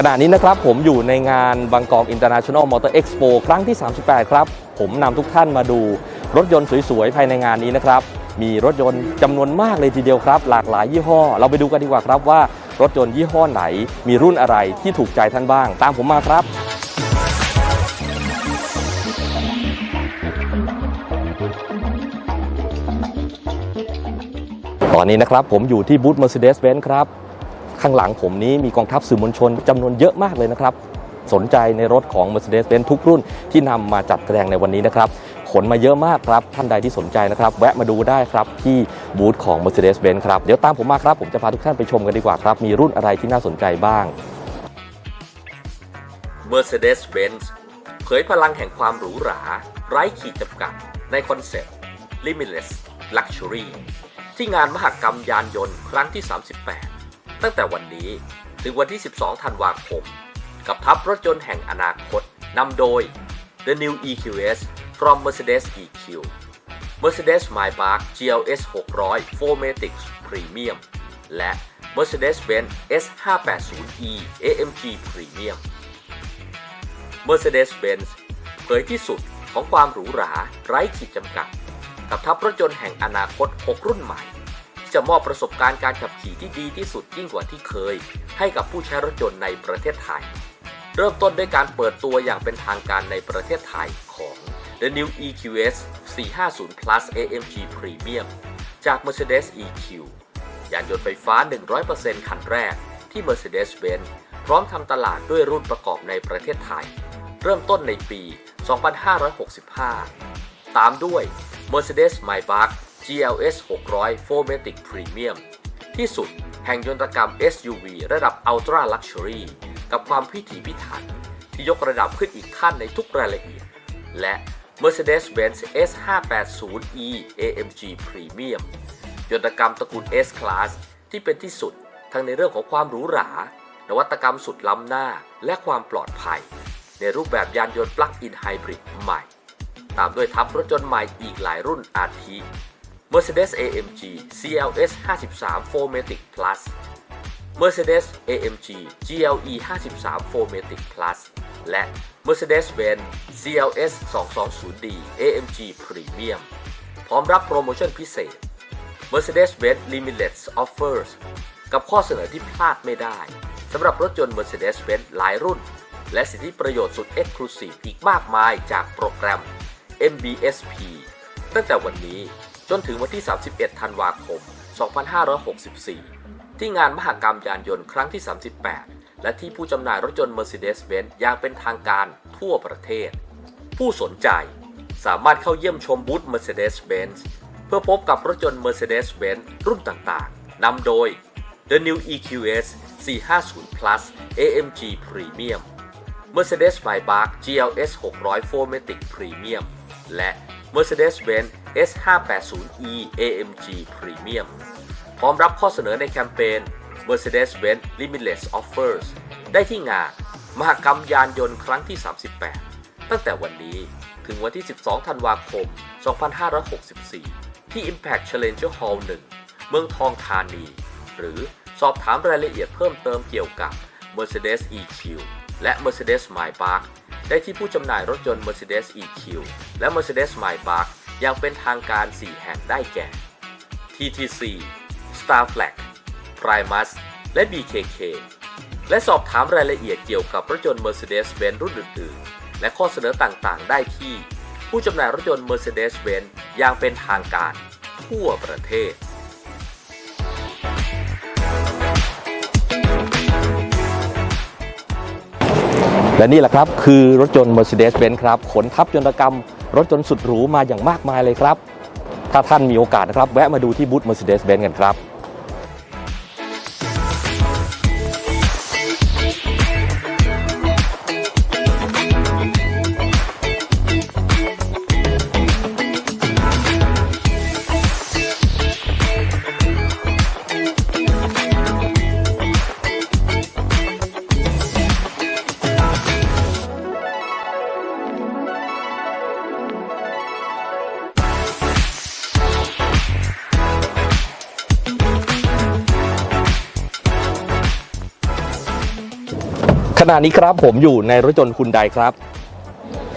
ขณะนี้นะครับผมอยู่ในงานบางกอกอินเตอร์เนชั่นแนลมอเตอร์เอ็กซ์โปครั้งที่ 38 ครับ ผมนำทุกท่านมาดูรถยนต์สวยๆ ภายในงานนี้นะครับ มีรถยนต์จำนวนมากเลยทีเดียวครับ หลากหลายยี่ห้อ เราไปดูกันดีกว่าครับว่ารถยนต์ยี่ห้อไหน มีรุ่นอะไรที่ถูกใจท่านบ้าง ตามผมมาครับตอนนี้นะครับผมอยู่ที่บูธ Mercedes-Benz ครับ ข้างหลังผมนี้มีกองทัพสื่อมวลชนจำนวนเยอะมากเลยนะครับ สนใจในรถของ Mercedes-Benz ทุกรุ่นที่นำมาจัดแสดงในวันนี้นะครับขนมาเยอะมากครับ ท่านใดที่สนใจนะครับ แวะมาดูได้ครับ ที่บูธของ Mercedes-Benz ครับ เดี๋ยวตามผมมาครับ ผมจะพาทุกท่านไปชมกันดีกว่าครับ มีรุ่นอะไรที่น่าสนใจบ้าง Mercedes-Benz เผยพลังแห่งความหรูหรา ไร้ขีดจำกัด ในคอนเซ็ปต์ Limitless Luxury ที่งานมหกรรมยานยนต์ครั้งที่ 38 ตั้งแต่วันนี้ ถึงวันที่ 12 ธันวาคม กับทัพรถยนต์แห่งอนาคตนำโดย The New EQS from Mercedes EQ Mercedes Maybach GLS 600 4MATIC Premium และ Mercedes-Benz S580e AMG Premium Mercedes-Benz เผยที่สุดของความหรูหราไร้ขีดจำกัด กับทัพรถยนต์แห่งอนาคต 6 รุ่นใหม่ ที่จะมอบประสบการณ์การขับขี่ที่ดีที่สุดยิ่งกว่าที่เคย ให้กับผู้ใช้รถยนต์ในประเทศไทย เริ่มต้นด้วยการเปิดตัวอย่างเป็นทางการในประเทศไทยของ The New EQS 450 Plus AMG Premium จาก Mercedes EQ ยานยนต์ไฟฟ้า 100%คันแรกที่ Mercedes-Benz พร้อมทำตลาดด้วยรุ่นประกอบในประเทศไทย เริ่มต้นในปี 2565 ตามด้วย Mercedes Maybach GLS 600 4MATIC Premium ที่สุดแห่งยนตกรรม SUV ระดับ Ultra Luxury กับความพิถีพิถัน ที่ยกระดับขึ้นอีกขั้นในทุกรายละเอียด และ Mercedes-Benz S580e AMG Premium ยนตกรรมตระกูล S Class ที่เป็นที่สุดทั้งในเรื่องของความหรูหรา นวัตกรรมสุดล้ำหน้า และความปลอดภัย ในรูปแบบยานยนต์ปลั๊กอินไฮบริดใหม่ ตามด้วยทัพรถยนต์ใหม่อีกหลายรุ่นอาทิ Mercedes AMG CLS 53 4MATIC Plus Mercedes AMG GLE 53 4MATIC Plus และ Mercedes-Benz CLS 220D AMG Premium พร้อมรับโปรโมชั่นพิเศษ Mercedes-Benz Limitless Offers กับข้อเสนอที่พลาดไม่ได้สำหรับรถยนต์ Mercedes-Benz หลายรุ่น และสิทธิประโยชน์สุด Exclusive อีกมากมายจากโปรแกรม MBSP ตั้งแต่วันนี้ จนถึงวันที่ 31 ธันวาคม 2564 ที่งานมหกรรมยานยนต์ครั้งที่ 38 และที่ผู้จำหน่ายรถยนต์ Mercedes-Benz อย่างเป็นทางการทั่วประเทศ ผู้สนใจสามารถเข้าเยี่ยมชมบูธ Mercedes-Benz เพื่อพบกับรถยนต์ Mercedes-Benz รุ่นต่างๆ นำโดย The New EQS 450 Plus AMG Premium Mercedes Maybach GLS 600 4MATIC Premium และ Mercedes-Benz S580e AMG Premium พร้อมรับข้อเสนอในแคมเปญ Mercedes-Benz Limitless Offers ได้ที่งานมหกรรมยานยนต์ครั้งที่ 38 ตั้งแต่วันนี้ถึงวันที่ 12 ธันวาคม 2564 ที่ Impact Challenger Hall 1 เมืองทองธานี หรือสอบถามรายละเอียดเพิ่มเติมเกี่ยวกับ Mercedes EQ และ Mercedes Maybach ได้ที่ผู้จำหน่ายรถยนต์ Mercedes EQ และ Mercedes Maybach อย่างเป็นทางการ 4 แห่งได้แก่ TTC Starflag Primus และ BKK และสอบถามรายละเอียดเกี่ยวกับรถยนต์ Mercedes-Benz รุ่นอื่นๆ และข้อเสนอต่างๆ ได้ที่ ผู้จำหน่ายรถยนต์ Mercedes-Benz อย่างเป็นทางการ ทั่วประเทศ และนี่แหละครับ คือรถยนต์ Mercedes-Benz ครับขนทับยนตกรรม รถยนต์สุดหรูมาอย่างมากมายเลยครับ ถ้าท่านมีโอกาสนะครับ แวะมาดูที่บูธ Mercedes-Benz กันครับ นี้ครับผมอยู่ในรถยนต์คุณไดครับ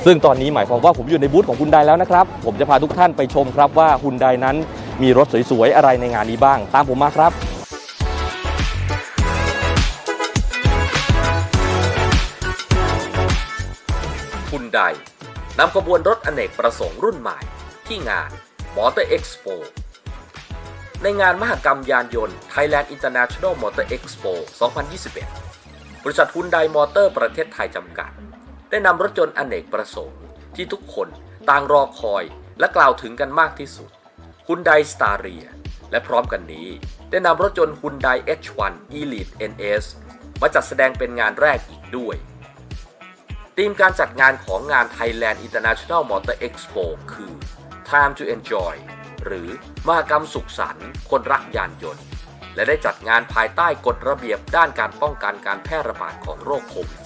ซึ่งตอนนี้หมายความว่าผมอยู่ในบูธของคุณไดแล้วนะครับ ผมจะพาทุกท่านไปชมครับว่าคุณไดนั้นมีรถสวยๆอะไรในงานนี้บ้าง ตามผมมาครับคุณใดนำขบวนรถอเนกประสงค์รุ่นใหม่ ที่งาน Motor Expo ในงานมหกรรมยานยนต์ Thailand International Motor Expo 2021 บริษัทฮุนไดมอเตอร์ประเทศไทยจำกัด ได้นำรถยนต์อเนกประสงค์ ที่ทุกคนต่างรอคอยและกล่าวถึงกันมากที่สุดฮุนไดสตาร์เรียและพร้อมกันนี้ ได้นำรถยนต์ฮุนได H1 Elite NS มาจัดแสดงเป็นงานแรกอีกด้วยธีมการจัดงานของงาน Thailand International Motor Expo คือ Time to Enjoy หรือมหกรรมสุขสันต์คนรักยานยนต์ และได้จัดงานภายใต้กฎระเบียบด้านการป้องกันการแพร่ระบาดของโรคโควิด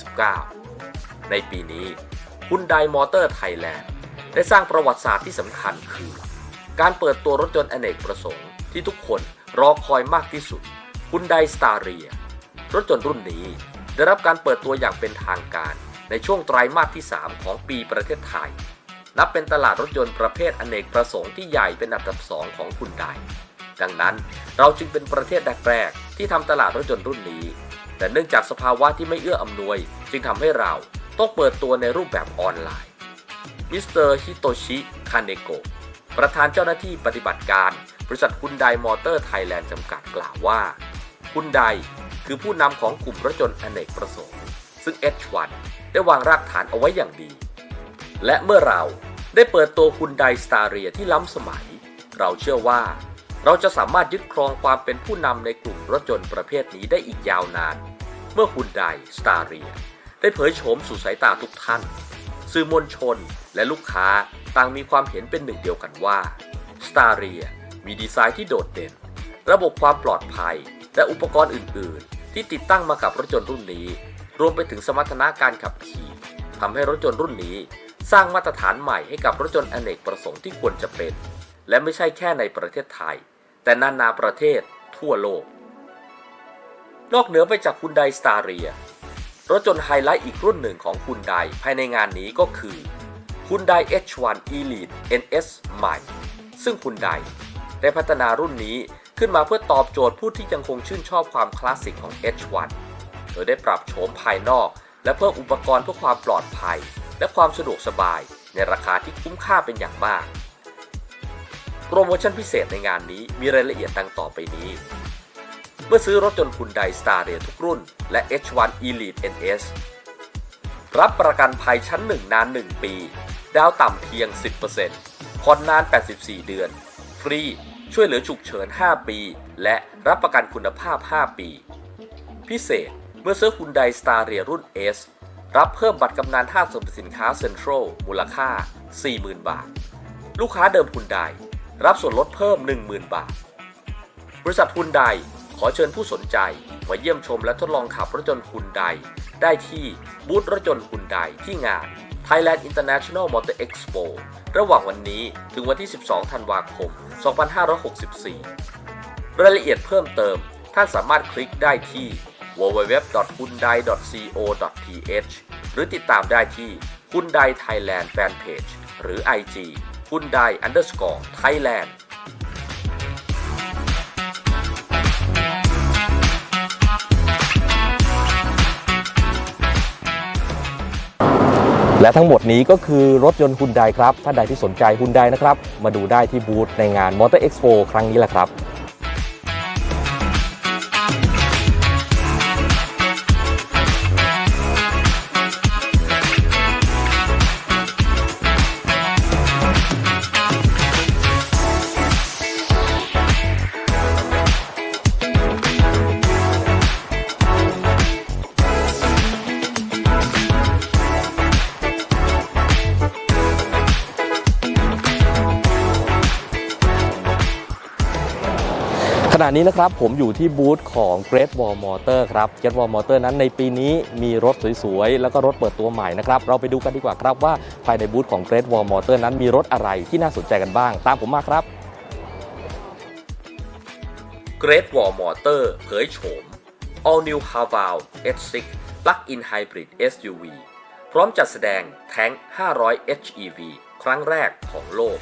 -19 ในปีนี้คุณไดมอเตอร์ไทยแลนด์ได้สร้างประวัติศาสตร์ที่สำคัญคือ การเปิดตัวรถยนต์อเนกประสงค์ที่ทุกคนรอคอยมากที่สุดคุณไดสตาร์เรียรถยนต์รุ่นนี้ได้รับการเปิดตัวอย่างเป็นทางการในช่วงไตรมาสที่ 3 ของปีประเทศไทย นับเป็นตลาดรถยนต์ประเภทอเนกประสงค์ที่ใหญ่เป็นอันดับ 2 ของคุณได ดังนั้น เราจึงเป็นประเทศแรกๆที่ทำตลาดรถยนต์รุ่นนี้ แต่เนื่องจากสภาวะที่ไม่เอื้ออำนวย จึงทำให้เราต้องเปิดตัวในรูปแบบออนไลน์ มิสเตอร์ฮิโตชิ คาเนโกะประธานเจ้าหน้าที่ปฏิบัติการ บริษัทคุณไดมอเตอร์ไทยแลนด์จำกัดกล่าวว่าคุณไดคือผู้นำของกลุ่มรถยนต์อเนกประสงค์ ซึ่ง H1 ได้วางรากฐานเอาไว้อย่างดี และเมื่อเราได้เปิดตัวคุณไดสตาเรียที่ล้ำสมัย เราเชื่อว่า เราจะสามารถยึดครองความเป็นผู้นำในกลุ่มรถยนต์ประเภทนี้ได้อีกยาวนาน เมื่อคุณไดสตาเรียได้เผยโฉมสู่สายตาทุกท่าน สื่อมวลชนและลูกค้าต่างมีความเห็นเป็นหนึ่งเดียวกันว่า s t a r i a มีดีไซน์ที่โดดเด่น ระบบความปลอดภัย และอุปกรณ์อื่น ๆ ที่ติดตั้งมากับรถยนต์รุ่นนี้ รวมไปถึงสมรรถนะการขับขี่ทำให้รถยนต์รุ่นนี้ สร้างมาตรฐานใหม่ให้กับรถยนต์อเนกประสงค์ที่ควรจะเป็น และไม่ใช่แค่ในประเทศไทย แต่นานาประเทศทั่วโลก นอกเหนือไปจากคุณไดสตาเรียรถยนไฮไลท์อีกรุ่นหนึ่งของคุณไดภายในงานนี้ก็คือคุณได H1 Elite NS ใหม่ ซึ่งคุณไดได้พัฒนารุ่นนี้ขึ้นมาเพื่อตอบโจทย์ผู้ที่ยังคงชื่นชอบความคลาสสิกของ H1 โดยได้ปรับโฉมภายนอก และเพิ่มอุปกรณ์เพื่อความปลอดภัย และความสะดวกสบายในราคาที่คุ้มค่าเป็นอย่างมาก โปรโมชั่นพิเศษในงานนี้มีรายละเอียดดังต่อไปนี้ เมื่อซื้อรถยนต์คุณไดสตาร์เรทุกรุ่น และ H1 Elite NS รับประกันภัยชั้น 1 นาน 1 ปี ดาวต่ำเพียง 10%ผ่อนนาน 84 เดือน ฟรี ช่วยเหลือฉุกเฉิน 5 ปี และรับประกันคุณภาพ 5 ปี พิเศษเมื่อซื้อคุณไดสตาร์เรียรุ่น S รับเพิ่มบัตรกำนันห้างสรรพสินค้าเซ็นทรัลมูลค่า 40,000 บาท ลูกค้าเดิมคุณได รับส่วนลดเพิ่ม 10,000 บาท บริษัทฮุนไดขอเชิญผู้สนใจ มาเยี่ยมชมและทดลองขับรถยนต์ฮุนไดได้ที่บูธรถยนต์ฮุนไดที่งาน Thailand International Motor Expo ระหว่างวันนี้ถึงวันที่ 12 ธันวาคม 2564 รายละเอียดเพิ่มเติมท่านสามารถคลิกได้ที่ www.hyundai.co.th หรือติดตามได้ที่ Hyundai Thailand Fanpage หรือ IG Hyundai underscore Thailand และทั้งหมดนี้ก็คือรถยนต์ฮุนไดครับ ท่านใดที่สนใจฮุนไดนะครับ มาดูได้ที่บูธในงาน Motor Expo ครั้งนี้แหละครับ นี้นะครับผมอยู่ที่บูธของ Great Wall Motor ครับ Great Wall Motor นั้นในปีนี้มีรถสวยๆ แล้วก็รถเปิดตัวใหม่นะครับ เราไปดูกันดีกว่าครับว่าภายในบูธของ Great Wall Motor นั้นมีรถอะไรที่น่าสนใจกันบ้าง ตามผมมาครับ Great Wall Motor เผยโฉม All New Haval S6 Plug-in Hybrid SUV พร้อมจัดแสดงแท้ง 500 HEV ครั้งแรกของโลก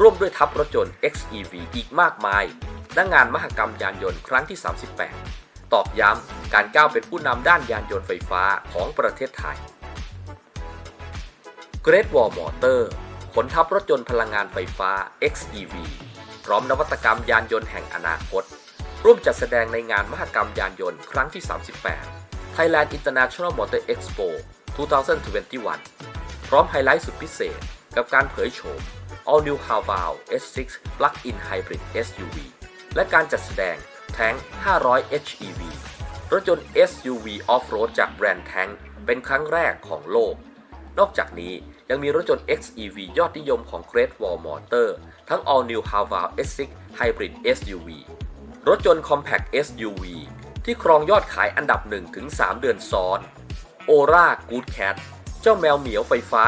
ร่วมด้วยทัพรถยนต์ XEV อีกมากมาย ณงานมหกรรมยานยนต์ครั้งที่ 38 ตอกย้ำการก้าวเป็นผู้นำด้านยานยนต์ไฟฟ้าของประเทศไทย Great Wall Motor ขนทัพรถยนต์พลังงานไฟฟ้า XEV พร้อมนวัตกรรมยานยนต์แห่งอนาคต ร่วมจัดแสดงในงานมหกรรมยานยนต์ครั้งที่ 38 Thailand International Motor Expo 2021 พร้อมไฮไลท์สุดพิเศษกับการเผยโฉม All New Haval S6 Plug-in Hybrid SUV และการจัดแสดงแท้ง500 HEV รถยนต์ SUV Off-road จากแบรนด์แท้งเป็นครั้งแรกของโลก นอกจากนี้ยังมีรถยนต์ XEV ยอดนิยมของ Great Wall Motor ทั้ง All New Haval S6 Hybrid SUV รถยนต์ Compact SUV ที่ครองยอดขายอันดับ1-3เดือนซ้อน Ora Good Cat เจ้าแมวเหมียวไฟฟ้า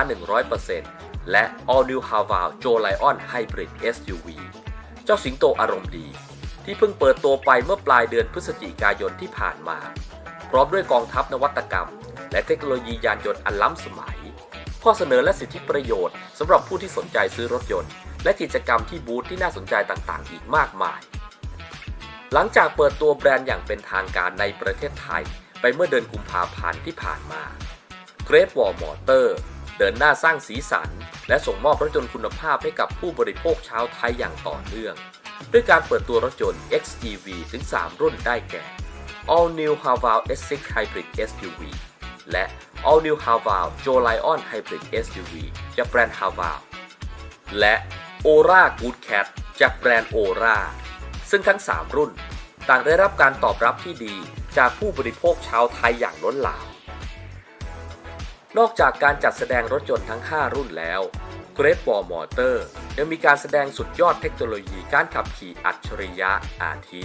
100%และ All New Haval Joe Lion Hybrid SUV เจ้าสิงโตอารมณ์ดี ที่เพิ่งเปิดตัวไปเมื่อปลายเดือนพฤศจิกายนที่ผ่านมา พร้อมด้วยกองทัพนวัตกรรม และเทคโนโลยียานยนต์อันล้ำสมัย ข้อเสนอและสิทธิประโยชน์สำหรับผู้ที่สนใจซื้อรถยนต์ และกิจกรรมที่บูธที่น่าสนใจต่างๆ อีกมากมาย หลังจากเปิดตัวแบรนด์อย่างเป็นทางการในประเทศไทย ไปเมื่อเดือนกุมภาพันธ์ที่ผ่านมา Great Wall Motor เดินหน้าสร้างสีสัน และส่งมอบรถยนต์คุณภาพให้กับผู้บริโภคชาวไทยอย่างต่อเนื่อง ด้วยการเปิดตัวรถยนต์ XEV ถึง 3 รุ่นได้แก่ All New Haval S6 Hybrid SUV และ All New Haval Joe Lion Hybrid SUV จากแบรนด์ Haval และ Ora Good Cat จากแบรนด์ Ora ซึ่งทั้ง 3 รุ่น ต่างได้รับการตอบรับที่ดีจากผู้บริโภคชาวไทยอย่างล้นหลามนอกจากการจัดแสดงรถยนต์ทั้ง 5 รุ่นแล้ว Great Wall Motor ยังมีการแสดงสุดยอดเทคโนโลยีการขับขี่อัจฉริยะอาทิ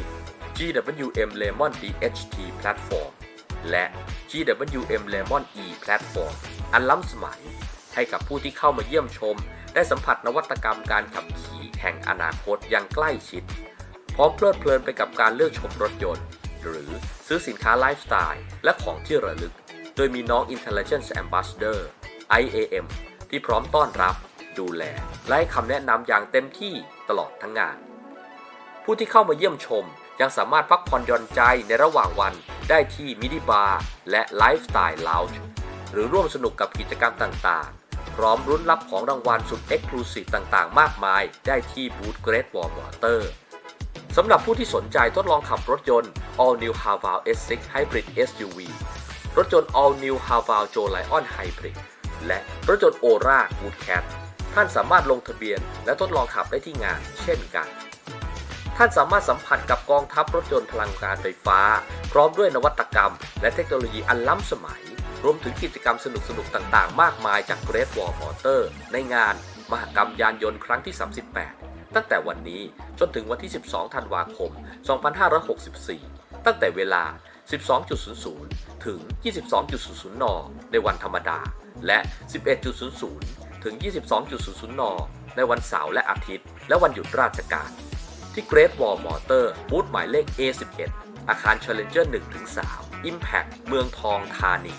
GWM Lemon DHT Platform และ GWM Lemon E Platform อันล้ำสมัย ให้กับผู้ที่เข้ามาเยี่ยมชม ได้สัมผัสนวัตกรรมการขับขี่แห่งอนาคตอย่างใกล้ชิด พร้อมเพลิดเพลินไปกับการเลือกชมรถยนต์ หรือซื้อสินค้าไลฟ์สไตล์และของที่ระลึก โดยมีน้อง Intelligence Ambassador IAM ที่พร้อมต้อนรับ ดูแล และให้คำแนะนำอย่างเต็มที่ตลอดทั้งงาน ผู้ที่เข้ามาเยี่ยมชมยังสามารถพักผ่อนหย่อนใจในระหว่างวันได้ที่มินิบาร์และไลฟ์สไตล์ล u จ g e หรือร่วมสนุกกับกิจกรรมต่างๆ พร้อมรุ้นรับของรางวัลสุดเอ็กซ์คลูซีฟต่างๆ มากมาย ได้ที่บูธ Great Wall Motor สำหรับผู้ที่สนใจทดลองขับรถยนต์ All New Haval S6 Hybrid SUV รถยนต์ All New Haval Joe Lion Hybrid และรถยนต์ Ora Good Cat ท่านสามารถลงทะเบียนและทดลองขับได้ที่งาน เช่นกัน ท่านสามารถสัมผัสกับกองทัพรถยนต์พลังงานไฟฟ้า พร้อมด้วยนวัตกรรม และเทคโนโลยีอันล้ำสมัย รวมถึงกิจกรรมสนุกๆต่างๆ มากมายจาก Great Wall Motor ในงาน มหกรรมยานยนต์ครั้งที่ 38 ตั้งแต่วันนี้จนถึงวันที่ 12 ธันวาคม 2564 ตั้งแต่เวลา 12.00 ถึง 22.00 น ในวันธรรมดา และ 11.00 ถึง 22.00 น ในวันเสาร์และอาทิตย์ และวันหยุดราชการ ที่ Great Wall Motor บูธหมายเลข A11 อาคาร Challenger 1-3 Impact เมืองทองธานี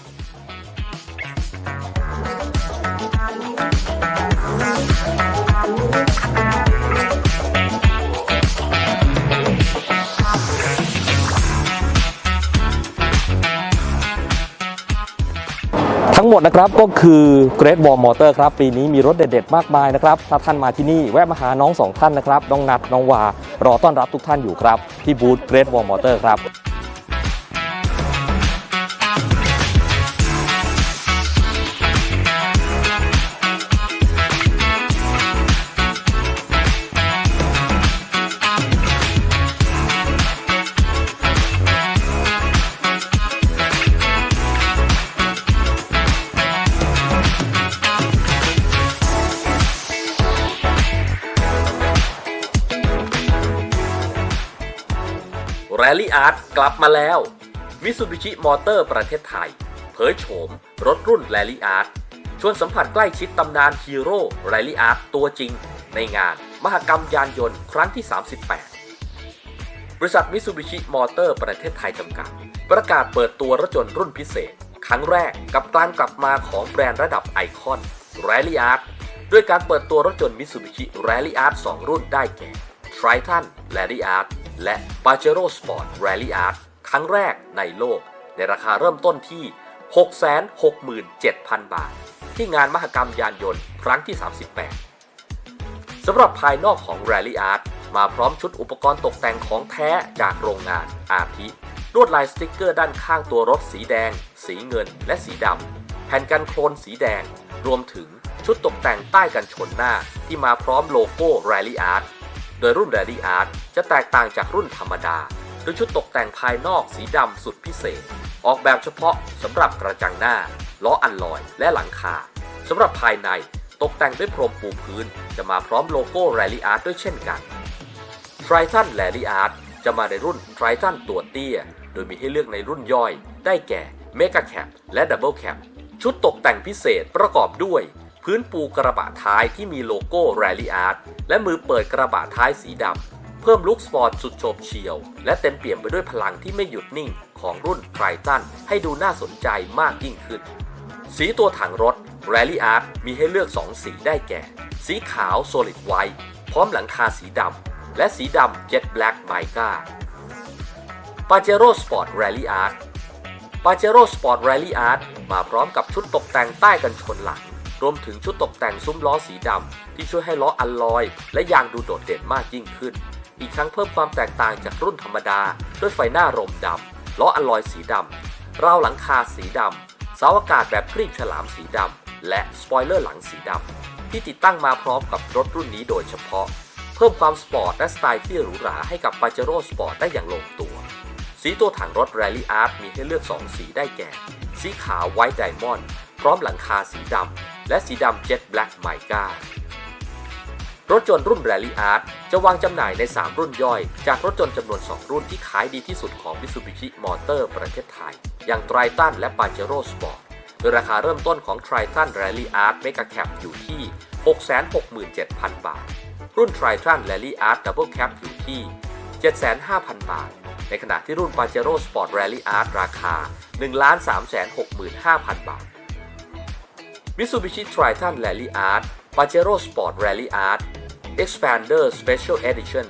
ทั้งหมดนะครับก็คือเกรดบอลมอเตอร์ครับปีนี้มีรถเด็ดๆมากมายนะครับถ้าท่านมาที่นี่แวะมาหาน้องสองท่านนะครับน้องนัดน้องวารอต้อนรับทุกท่านอยู่ครับที่บูธเกรดบอลมอเตอร์ครับ Rally Art กลับมาแล้ว Mitsubishi Motor ประเทศไทย เผยโฉม รถรุ่น Rally Art ชวนสัมผัสใกล้ชิดตำนานฮีโร่ Rally Art ตัวจริง ในงาน มหกรรมยานยนต์ครั้งที่ 38 บริษัท Mitsubishi Motor ประเทศไทยจำกัด ประกาศเปิดตัวรถยนต์รุ่นพิเศษ ครั้งแรกกับการกลับมาของแบรนด์ระดับไอคอน Rally Art ด้วยการเปิดตัวรถยนต์ Mitsubishi Rally Art 2รุ่นได้แก่ Triton Rally Art และ Pajero Sport Rally Art ครั้งแรกในโลก ในราคาเริ่มต้นที่ 667,000 บาท ที่งานมหกรรมยานยนต์ครั้งที่ 38 สำหรับภายนอกของ Rally Art มาพร้อมชุดอุปกรณ์ตกแต่งของแท้จากโรงงานอาทิลวดลายสติกเกอร์ด้านข้างตัวรถสีแดง สีเงิน และสีดำ แผ่นกันโคลนสีแดง รวมถึงชุดตกแต่งใต้กันชนหน้าที่มาพร้อมโลโก้ Rally Art โดยรุ่น Rally Art จะแตกต่างจากรุ่นธรรมดาโดยชุดตกแต่งภายนอกสีดำสุดพิเศษ ออกแบบเฉพาะสำหรับกระจังหน้า ล้ออัลลอยและหลังคาสำหรับภายในตกแต่งด้วยพรมปูพื้น จะมาพร้อมโลโก้ Rally Art ด้วยเช่นกัน Triton Rally Art จะมาในรุ่น Triton ตัวเตี้ย โดยมีให้เลือกในรุ่นย่อย ได้แก่ Mega Cap และ Double Cap ชุดตกแต่งพิเศษประกอบด้วย พื้นปูกระบะท้ายที่มีโลโก้ Rally Art และมือเปิดกระบะท้ายสีดำ เพิ่มลุคสปอร์ตสุดโฉบเฉี่ยว และเต็มเปี่ยมไปด้วยพลังที่ไม่หยุดนิ่งของรุ่น Triton ให้ดูน่าสนใจมากยิ่งขึ้น สีตัวถังรถ Rally Art มีให้เลือก 2 สีได้แก่ สีขาว Solid White พร้อมหลังคาสีดำ และสีดำ Jet Black Mica Pajero Sport Rally Art Pajero Sport Rally Art มาพร้อมกับชุดตกแต่งใต้กันชนหลัง รวมถึงชุดตกแต่งซุ้มล้อสีดำที่ช่วยให้ล้ออัลลอย และยางดูโดดเด่นมากยิ่งขึ้น อีกทั้งเพิ่มความแตกต่างจากรุ่นธรรมดา ด้วยไฟหน้ารมดำล้ออัลลอยสีดำราวหลังคาสีดำเสาอากาศแบบครีบฉลามสีดำและสปอยเลอร์หลังสีดำที่ติดตั้งมาพร้อมกับรถรุ่นนี้โดยเฉพาะ เพิ่มความสปอร์ตและสไตล์ที่หรูหราให้กับ Pajero Sport ได้อย่างลงตัว สีตัวถังรถ Rally Art มีให้เลือก 2 สีได้แก่ สีขาว White Diamond พร้อมหลังคาสีดำ และสีดำ Jet Black Mica รถยนต์รุ่น Rally Art จะวางจำหน่ายใน 3 รุ่นย่อย จากรถยนต์จำนวน 2 รุ่นที่ขายดีที่สุดของ Mitsubishi Motor ประเทศไทย อย่าง Triton และ Pajero Sport โดยราคาเริ่มต้นของ Triton Rally Art Mega Cap อยู่ที่ 667,000 บาท รุ่น Triton Rally Art Double Cap อยู่ที่ 75,000บาท ในขณะที่รุ่น Pajero Sport Rally Art ราคา 1,365,000 บาท Mitsubishi Triton Rally Art Pajero Sport Rally Art Expander Special Edition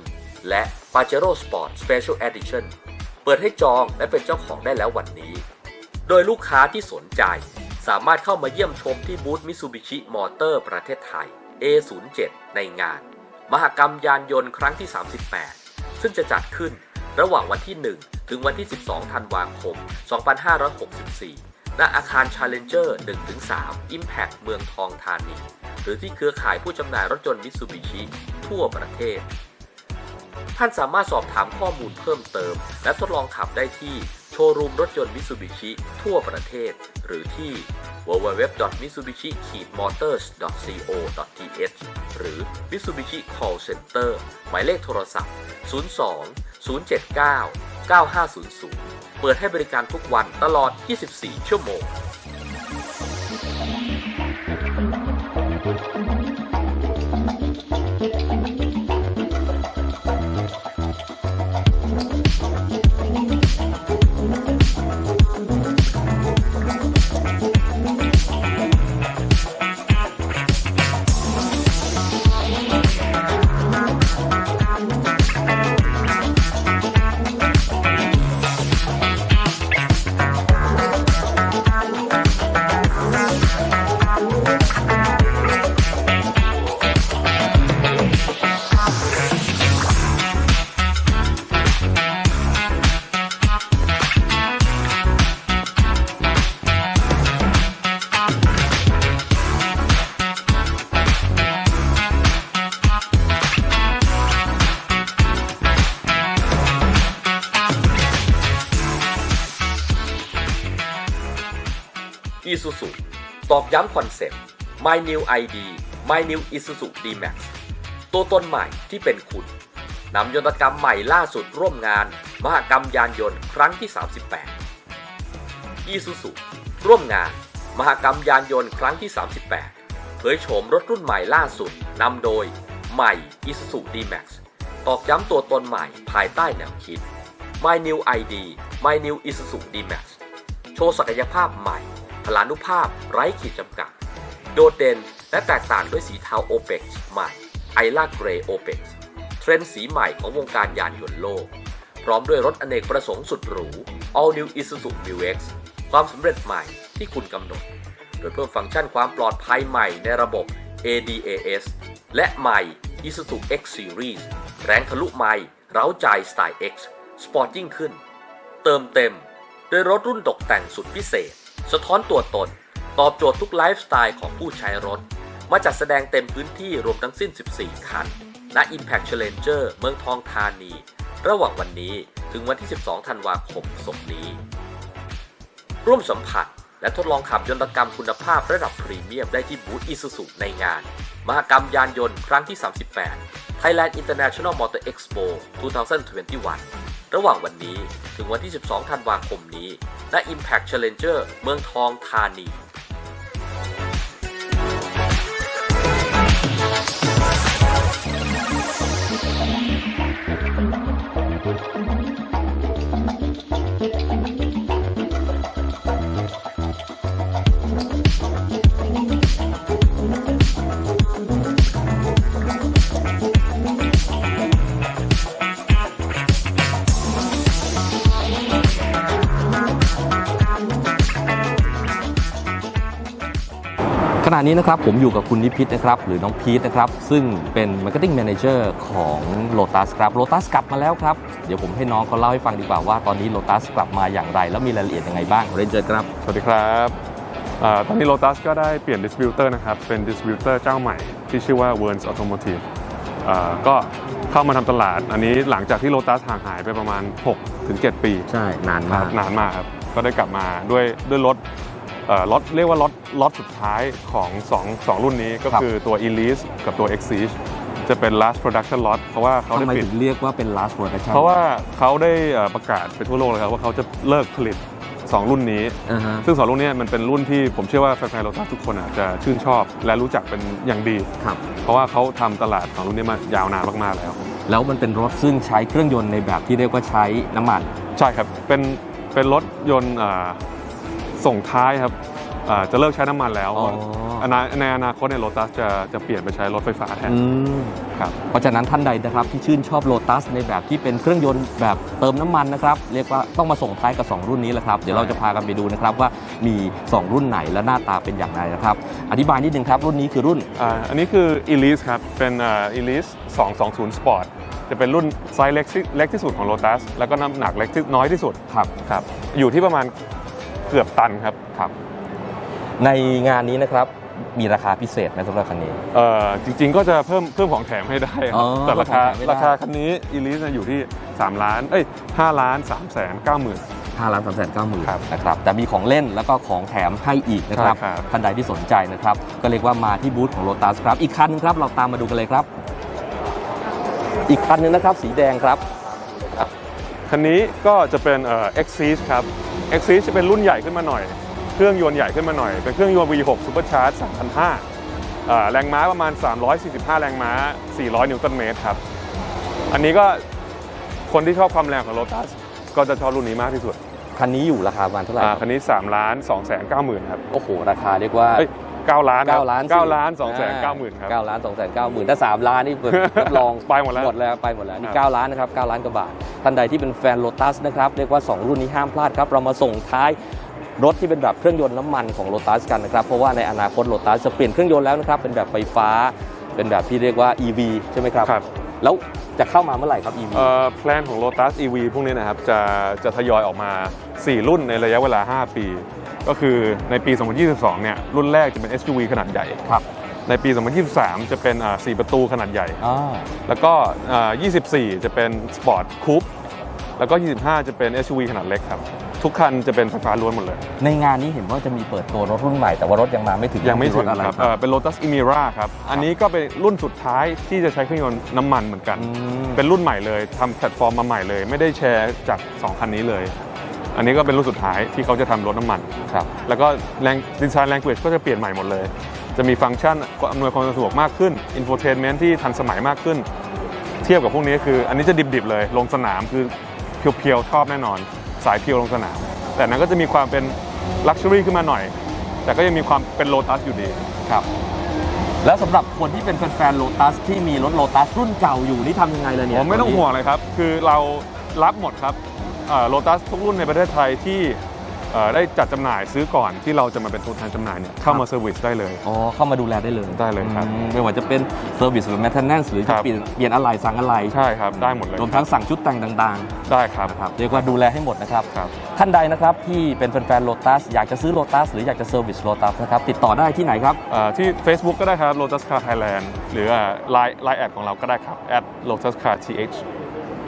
และ Pajero Sport Special Edition เปิดให้จองและเป็นเจ้าของได้แล้ววันนี้ โดยลูกค้าที่สนใจ สามารถเข้ามาเยี่ยมชมที่บูธ Mitsubishi Motor ประเทศไทย A07 ในงาน มหกรรมยานยนต์ครั้งที่ 38 ซึ่งจะจัดขึ้นระหว่างวันที่ 1 ถึงวันที่ 12 ธันวาคม 2564 ณอาคาร Challenger 1-3 Impact เมืองทองธานี หรือที่เครือข่ายผู้จำหน่ายรถยนต์ Mitsubishi ทั่วประเทศ ท่านสามารถสอบถามข้อมูลเพิ่มเติม และทดลองขับได้ที่โชว์รูมรถยนต์ Mitsubishi ทั่วประเทศ หรือที่ www.mitsubishi-motors.co.th หรือ Mitsubishi Call Center หมายเลขโทรศัพท์ 02 079 9500 เปิดให้บริการทุกวันตลอด 24 ชั่วโมง ตอกย้ำคอนเซ็ปต์ My New ID My New Isuzu D-Max ตัวตนใหม่ที่เป็นคุณนำยนตกรรมใหม่ล่าสุดร่วมงานมหกรรมยานยนต์ครั้งที่ 38 Isuzu ร่วมงาน มหกรรมยานยนต์ครั้งที่ 38 เผยโฉมรถรุ่นใหม่ล่าสุดนำโดยใหม่ Isuzu D-Max ตอกย้ำตัวตนใหม่ภายใต้แนวคิด My New ID My New Isuzu D-Max โชว์ศักยภาพใหม่ พลานุภาพไร้ขีดจำกัด โดดเด่นและแตกต่างด้วยสีเทา OPEX ใหม่ i l a Grey OPEX เทรนด์สีใหม่ของวงการยานยนต์โลก พร้อมด้วยรถอเนกประสงค์สุดหรู All New Isuzu Mu X ความสำเร็จใหม่ที่คุณกำหนด โดยเพิ่มฟังก์ชันความปลอดภัยใหม่ในระบบ ADAS และใหม่ Isuzu X Series แรงทะลุใหม่เร้าใจสไตล์ X สปอร์ตยิ่งขึ้น เติมเต็มด้วยรถรุ่นตกแต่งสุดพิเศษ สะท้อนตัวตน ตอบโจทย์ทุกไลฟ์สไตล์ของผู้ใช้รถ มาจัดแสดงเต็มพื้นที่รวมทั้งสิ้น 14 คัน ณ Impact Challenger เมืองทองธานี ระหว่างวันนี้ถึงวันที่ 12 ธันวาคมศกนี้ ร่วมสัมผัสและทดลองขับยนตกรรมคุณภาพระดับพรีเมียมได้ที่บูธอิสุสุในงาน มหกรรมยานยนต์ครั้งที่ 38 Thailand International Motor Expo 2021 ระหว่างวันนี้ถึงวันที่ 12 ธันวาคมนี้ณ Impact Challenger เมืองทองธานี นี้นะครับผมอยู่กับคุณนิพิษนะครับหรือน้องพีทนะครับซึ่งเป็น Marketing Manager ของ Lotus ครับ Lotus กลับมาแล้วครับ เดี๋ยวผมให้น้องเขาเล่าให้ฟังดีกว่าว่าตอนนี้ Lotus กลับมาอย่างไร แล้วมีรายละเอียดยังไงบ้างเรนเจอร์ครับ สวัสดีครับอ่าตอนนี้ Lotus ก็ได้เปลี่ยนดิส t r i b u เตอร์นะครับ เป็นดิส t r i b u เตอร์เจ้าใหม่ที่ชื่อว่า w e r n s Automotive อ่าก็เข้ามาทำตลาด อันนี้หลังจากที่ Lotus ห่างหายไปประมาณ 6-7 ปีใช่นานมากนานมากครับ ก็ได้กลับมาด้วยด้วยรถ เอ่อรถเรียกว่ารถรถสุดท้ายของ2 2รุ่นนี้ก็ครับคือตัว Elise กับตัว Exige จะเป็น last production lot เพราะว่าเขาทำได้ไมปิดถึงเรียกว่าเป็น last production เพราะว่าเขาได้เอ่อประกาศไปทั่วโลกเลยครับว่าเขาจะเลิกผลิต 2 รุ่นนี้อ่าฮะซึ่งสองรุ่นเนี้มันเป็นรุ่นที่ผมเชื่อว่าแฟนๆโลตัสทุกคนอาจจะชื่นชอบและรู้จักเป็นอย่างดีครับเพราะว่าเขาทำตลาดสองรุ่นนี้มายาวนานมากๆแล้ว แล้วมันเป็นรถซึ่งใช้เครื่องยนต์ในแบบที่เรียกว่าใช้น้ำมัน ใช่ครับ เป็นเป็นรถยนต์อ่า ส่งท้ายครับอ่าจะเลิกใช้น้ำมันแล้วอ๋อ อนาในอนาคตในโลตัสจะจะเปลี่ยนไปใช้รถไฟฟ้าแทน อืมครับ เพราะฉะนั้นท่านใดนะครับที่ชื่นชอบโลตัสในแบบที่เป็นเครื่องยนต์แบบเติมน้ำมันนะครับ เรียกว่าต้องมาส่งท้ายกับ 2 รุ่นนี้แหละครับ เดี๋ยวเราจะพากันไปดูนะครับว่ามี 2 รุ่นไหนและหน้าตาเป็นอย่างไรนะครับ อธิบายนิดนึงครับ รุ่นนี้คือรุ่น อ่าอันนี้คือ Elise ครับ เป็นอ่า Elise 220 Sport จะเป็นรุ่นไซส์เล็กที่เล็กที่สุดของ Lotus แล้วก็น้ำหนักเล็กที่น้อยที่สุดครับ ครับ อยู่ที่ประมาณ เกือบตันครับครับ ในงานนี้นะครับมีราคาพิเศษไหมสำหรับคันนี้ เอ่อจริงๆก็จะเพิ่มเพิ่มของแถมให้ได้คอ๋รัอบแต่ราคาเพิ่มของแถมให้ได้ ราคาคันนี้อีลิสอยู่ที่ 3 ล้านเอ้ย5ล้าน3แสน9หมื่น 5ล้าน3แสน9หมื่นครับนะครับแต่มีของเล่นแล้วก็ของแถมให้อีกนะครับใช่ครับ ท่านใดที่สนใจนะครับ ก็เรียกว่ามาที่บูธของโ o ตัสครับ อีกคันหนึงครับ เราตามมาดูกันเลยครับ อีกคันหนึงนะครับ สีแดงครับ คันนี้ก็จะเป็นเอ่อ Exige ครับ Exige จะเป็นรุ่นใหญ่ขึ้นมาหน่อย เครื่องยนต์ใหญ่ขึ้นมาหน่อย เป็นเครื่องยนต์ V6 Supercharge 3,500อ่าแรงม้าประมาณ 345 แรงม้า 400 นิวตันเมตรครับ อันนี้ก็คนที่ชอบความแรงของ Lotus ก็จะชอบรุ่นนี้มากที่สุด คันนี้อยู่ราคาประมาณเท่าไหร่อ่าครับคันนี้3ล้าน2แสน9หมื่นครับ โอ้โห ราคาเรียกว่า เอ้ย 9 ล้านครับ9ล้าน9ล้าน2แสน9หมื่นครับ9ล้าน2แสน9หมื่นถ้า3ล้านนี่รับรองไปหมดแล้วหมดแล้วไปหมดแล้วนี่ครับ9ล้านนะครับ9ล้านกว่าบาทท่านใดที่เป็นแฟนโ o ตัสนะครับเรียกว่า 2 รุ่นนี้ห้ามพลาดครับ เรามาส่งท้ายรถที่เป็นแบบเครื่องยนต์น้ำมันของโ o ตัสกันนะครับ เพราะว่าในอนาคตโ o ตัสจะเปลี่ยนเครื่องยนต์แล้วนะครับ เป็นแบบไฟฟ้า เป็นแบบที่เรียกว่า EV ใช่ไหมครับครับแล้ว จะเข้ามาเมื่อไหร่ครับ EV เอ่อแพลนของ Lotus EV พวกนี้นะครับจะจะทยอยออกมา 4 รุ่นในระยะเวลา 5 ปี ก็คือในปี 2022 เนี่ยรุ่นแรกจะเป็น SUV ขนาดใหญ่ ครับในปี 2023 จะเป็นอ่า4ประตูขนาดใหญ่ อ่า แล้วก็อ่า24 จะเป็น Sport Coupe แล้วก็ 25 จะเป็น SUV ขนาดเล็กครับ ทุกคันจะเป็นไฟฟ้าล้วนหมดเลย ในงานนี้เห็นว่าจะมีเปิดตัวรถรุ่นใหม่ แต่ว่ารถยังมาไม่ถึงยังไม่ถึงรถอะไรครับคเอ่รัอบเป็น Lotus Emira ครับ อันนี้ก็เป็นรุ่นสุดท้ายที่จะใช้เครื่องยนต์น้ำมันเหมือนกันอืมเป็นรุ่นใหม่เลยทำแพลตฟอร์มมาใหม่เลย ไม่ได้แชร์จาก 2 คันนี้เลย อันนี้ก็เป็นรุ่นสุดท้ายที่เขาจะทำรถน้ำมันครับแล้วก็แรงดีไซน์แลงเกจก็จะเปลี่ยนใหม่หมดเลย จะมีฟังก์ชันอำนวยความสะดวกมากขึ้นอินโฟเทนเมนที่ทันสมัยมากขึ้น เทียบกับพวกนี้คือ อันนี้จะดิบๆเลยลงสนามคือเพียวๆชอบแน่นอน สายเพียวลงสนาม แต่นั้นก็จะมีความเป็นลักชัวรี่ขึ้นมาหน่อย แต่ก็ยังมีความเป็นโ o ตัสอยู่ดีครับแล้วสำหรับคนที่เป็นแฟนๆโลตัสที่มีรถโลตัสรุ่นเก่าอยู่นี่ทำยังไงเลยเนี่ยผมไม่ต้องห่วงเลยครับ คือเรารับหมดครับโ o ตัสทุกรุ่นในประเทศไทยที่เอ่อ ได้จัดจำหน่ายซื้อก่อนที่เราจะมาเป็นตัวแทนจำหน่ายเนี่ยเข้ามาเซอร์วิสได้เลย อ๋อเข้ามาดูแลได้เลยได้เลยครับอืมไม่ว่าจะเป็นเซอร์วิสหรือ maintenance หรือคจะรับ เปลี่ยนเปลี่ยนอะไรสั่งอะไรใช่ครับได้หมดเลยรวมทั้งสั่งชุดแต่งต่างได้ครับๆนะครับเรียกว่าดูแลให้หมดนะครับ ครับ ท่านใดนะครับที่เป็นแฟนๆโลตัสอยากจะซื้อโลตัสหรืออยากจะเซอร์วิสโลตัสนะครับติดต่อได้ที่ไหนครับ เอ่อที่ Facebook ก็ได้ครับ Lotus Car Thailand หรือไลน์ไลน์แอดของเราก็ได้ครับ at Lotus Car th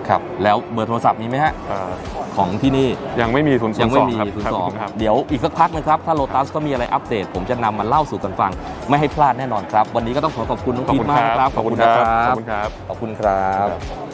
ครับ แล้วเบอร์โทรศัพท์มีไหมฮะเอ่อของที่นี่ ยังไม่มีทุนยังไม่มีครับศูนครับย์สองครับ เดี๋ยวอีกสักพักนะครับ ถ้าโลตัสก็มีอะไรอัปเดต ผมจะนำมาเล่าสู่กันฟัง ไม่ให้พลาดแน่นอนครับ วันนี้ก็ต้องขอขอบคุณน้องขอบพีทคุณมากคนะครัรับบขอบคุณนะครับคขรัอบบคุณครับ ขอบคุณครับ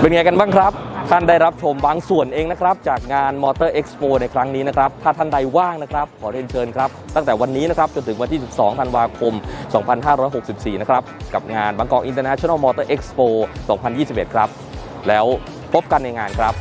เป็นไงกันบ้างครับ ท่านได้รับชมบางส่วนเองนะครับ จากงาน Motor Expo ในครั้งนี้นะครับ ถ้าท่านใดว่างนะครับ ขอเรียนเชิญครับ ตั้งแต่วันนี้นะครับ จนถึงวันที่ 12 ธันวาคม 2564 นะครับ กับงาน Bangkok International Motor Expo 2021 ครับ แล้วพบกันในงานครับ